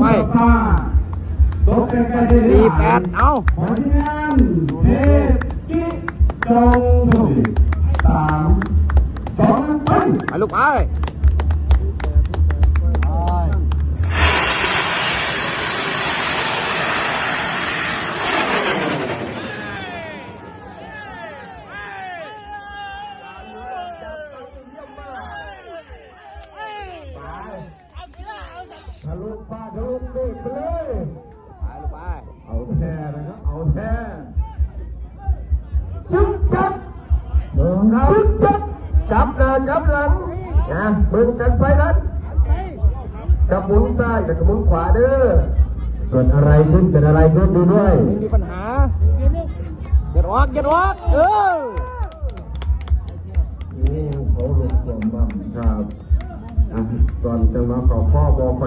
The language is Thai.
ไปตกใกล้ๆได้สี่แปดเอาขอที่งานเทพกิจงถุยสามสองไป ลูกไปทะลุฟ้าทะลุเมฆไปเลยไปลูกไปเอาแท้นะครับเอาแท้จึ๊บจับเออครับจึ๊บจับจับหน้าจับหลังนะเบิ่งกันไปนั้นจับหมุนซ้ายกับหมุนขวาเด้อเกิดอะไรขึ้นเป็นอะไรขึ้นดูด้วยไม่มีปัญหาเก็ดออกเก็ดออกเออนี่เขาหลุดผมบ้างครับอะตอนจะมาขอข้อบอคอย